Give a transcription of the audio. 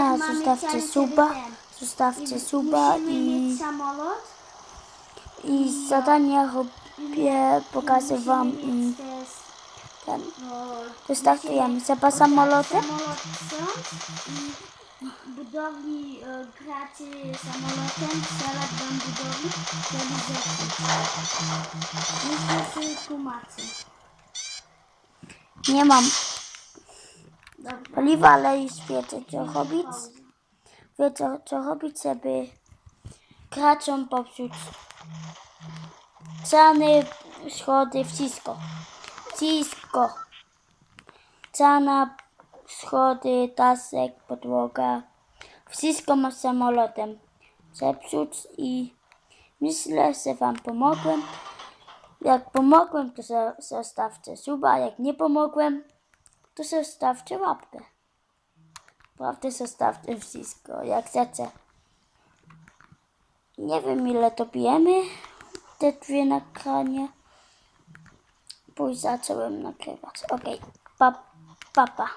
kanał, zostawcie suba, zostawcie suba i, i zadania robię, pokażę wam i ten. no, Wystartujemy sobie samolotem. samolot są i budowli e, graczy samolotem, strzelać do budowli, żeby zepsuć. Muszę sobie tłumaczyć. Nie mam. Paliwa, ale już wiecie co robić. Wiecie co robić, żeby graczom popsuć ceny, schody, wszystko. Wszystko. Cena, schody, tasek, podłoga. Wszystko ma samolotem zepsuć i myślę, że wam pomogłem. Jak pomogłem, to zostawcie suba, jak nie pomogłem, to zostawcie łapkę. Prawda, zostawcie wszystko, jak chcecie. Nie wiem, ile to pijemy, te dwie nagrania. Bo już zacząłem nagrywać. Okej, pa, pa, pa.